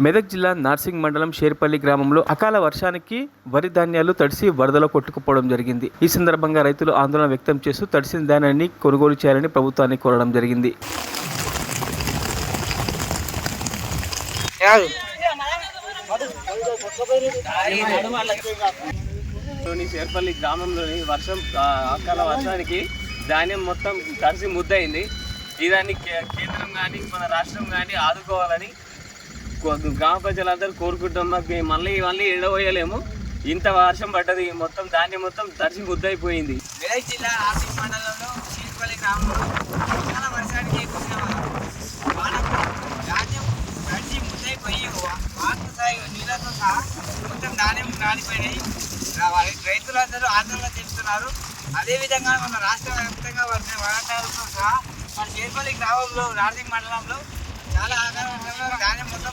మెదక్ జిల్లా నార్సింగ్ మండలం షేర్పల్లి గ్రామంలో అకాల వర్షానికి వరి ధాన్యాలు తడిసి వరదలో కొట్టుకుపోవడం జరిగింది. ఈ సందర్భంగా రైతులు ఆందోళన వ్యక్తం చేస్తూ తడిసిన ధాన్యాన్ని కొనుగోలు చేయాలని ప్రభుత్వాన్ని కోరడం జరిగింది. షేర్పల్లి గ్రామంలోని వర్షం అకాల వర్షానికి ధాన్యం మొత్తం తడిసి ముద్దయింది. ఇదాన్ని కే- కేంద్రం కానీ మన రాష్ట్రం కానీ ఆదుకోవాలని గ్రామ ప్రజలందరూ కోరుకుంటాం. మాకు మళ్ళీ మళ్ళీ ఎడబోయలేము ఇంత వర్షం పడ్డది మొత్తం ధాన్యం మొత్తం తడిసి ముద్దయిపోయింది మెదక్ జిల్లా ఆర్సీ మండలంలో చీర్పల్లి గ్రామంలో చాలా వర్షానికి కురిసిన వానకు ధాన్యం తడిచి ముద్దైపోయి వాటర్ స్థాయి నీళ్ళతో సహా మొత్తం ధాన్యం నానిపోయినాయి. రైతులందరూ ఆందోళన చెందుతున్నారు. అదేవిధంగా మన రాష్ట్ర వ్యాప్తంగా వచ్చిన వానాకాలంతో సహా మన చీర్పల్లి గ్రామంలో నార్సింగ్ మండలంలో చాలా అకాల